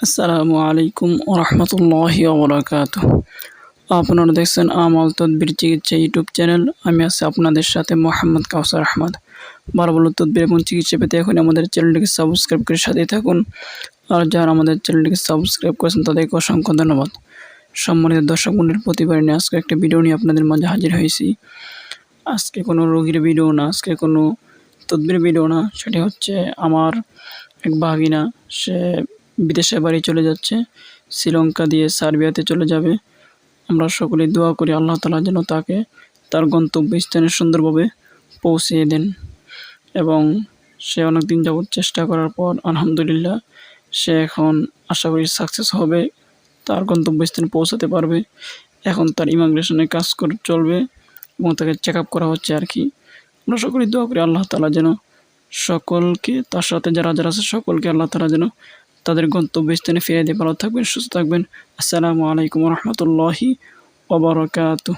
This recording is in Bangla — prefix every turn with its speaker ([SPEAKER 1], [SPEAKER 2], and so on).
[SPEAKER 1] আসসালামু আলাইকুম রহমতুল্লাহি ওবরাকাত। আপনারা দেখছেন আমাল তদবির চিকিৎসা ইউটিউব চ্যানেল। আমি আছি আপনাদের সাথে মোহাম্মদ কাউসার আহমদ। বারবল তদবির এবং চিকিৎসা পেতে এখন আমাদের চ্যানেলটিকে সাবস্ক্রাইব করে সাথে থাকুন। আর যারা আমাদের চ্যানেলটিকে সাবস্ক্রাইব করেছেন, তাদেরকে অসংখ্য ধন্যবাদ। সম্মানিত দর্শক মন্ডলীর প্রতিবার নিয়ে আজকে একটা ভিডিও নিয়ে আপনাদের মাঝে হাজির হয়েছি। আজকে কোনো রোগীর ভিডিও না, আজকে কোনো তদবির ভিডিও না। সেটি হচ্ছে আমার এক ভাগিনা, সে বিদেশে বাড়ি চলে যাচ্ছে। শ্রীলঙ্কা দিয়ে সার্বিয়াতে চলে যাবে। আমরা সকলেই দোয়া করি আল্লাহ তালা যেন তাকে তার গন্তব্যস্থানে সুন্দরভাবে পৌঁছিয়ে দেন এবং সে অনেক দিন যাবৎ চেষ্টা করার পর আলহামদুলিল্লাহ সে এখন আশা করি সাকসেস হবে, তার গন্তব্যস্থানে পৌঁছাতে পারবে। এখন তার ইমিগ্রেশনের কাজ করে, চলবে এবং তাকে চেক আপ করা হচ্ছে আর কি। আমরা সকলেই দোয়া করি আল্লাহ তালা যেন সকলকে তার সাথে যারা যারা আছে সকলকে আল্লাহ তালা যেন তাদের গন্তব্যস্থানে ফিরে দিয়ে ভালো থাকবেন সুস্থ থাকবেন। আসসালামু আলাইকুম রহমতুল্লাহি ওবরাকাতুহ